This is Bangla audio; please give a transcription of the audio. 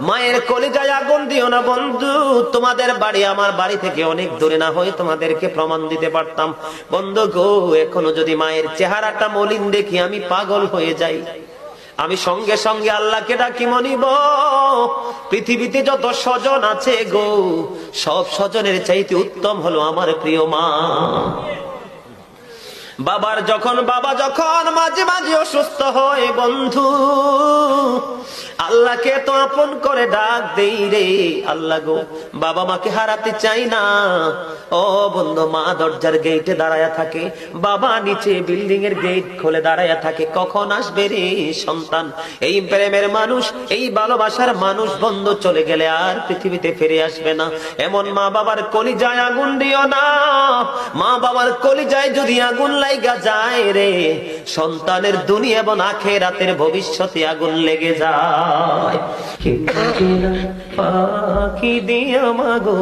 মায়ের কলিজায় আগুন দিও না বন্ধু। তোমাদের বাড়ি আমার বাড়ি থেকে অনেক দূরে না হয়ে তোমাদেরকে প্রমাণ দিতে পারতাম। বন্ধু গো, এখনও যদি মায়ের চেহারাটা মলিন দেখি, আমি পাগল হয়ে যাই। আমি সঙ্গে সঙ্গে আল্লাহকে ডাকি মনিব, পৃথিবীতে যত স্বজন আছে গো, সব স্বজনের চাইতে উত্তম হলো আমার প্রিয় মা। বাবার যখন, বাবা যখন মাঝে মাঝে অসুস্থ হয় বন্ধু আল্লাহকে তো আপন করে ডাক দেই রে। আল্লাহ গো, বাবা মাকে হারাতে চাই না। ও বন্ধু, মা দরজার গেটে দাঁড়ায়া থাকে। বাবা নিচে বিল্ডিং এর গেট খুলে দাঁড়ায়া থাকে। কখন আসবে রে সন্তান? এই প্রেমের মানুষ, এই ভালোবাসার মানুষ বন্ধ চলে গেলে আর পৃথিবীতে ফিরে আসবে না। এমন মা বাবার কলিজায় আগুন দিও না। মা বাবার কলিজায় যদি আগুন লাইগা যায় রে, সন্তানের দুনিয়া এবং আখেরাতের ভবিষ্যতে আগুন লেগে যায়। পাখি দিয়া মাগো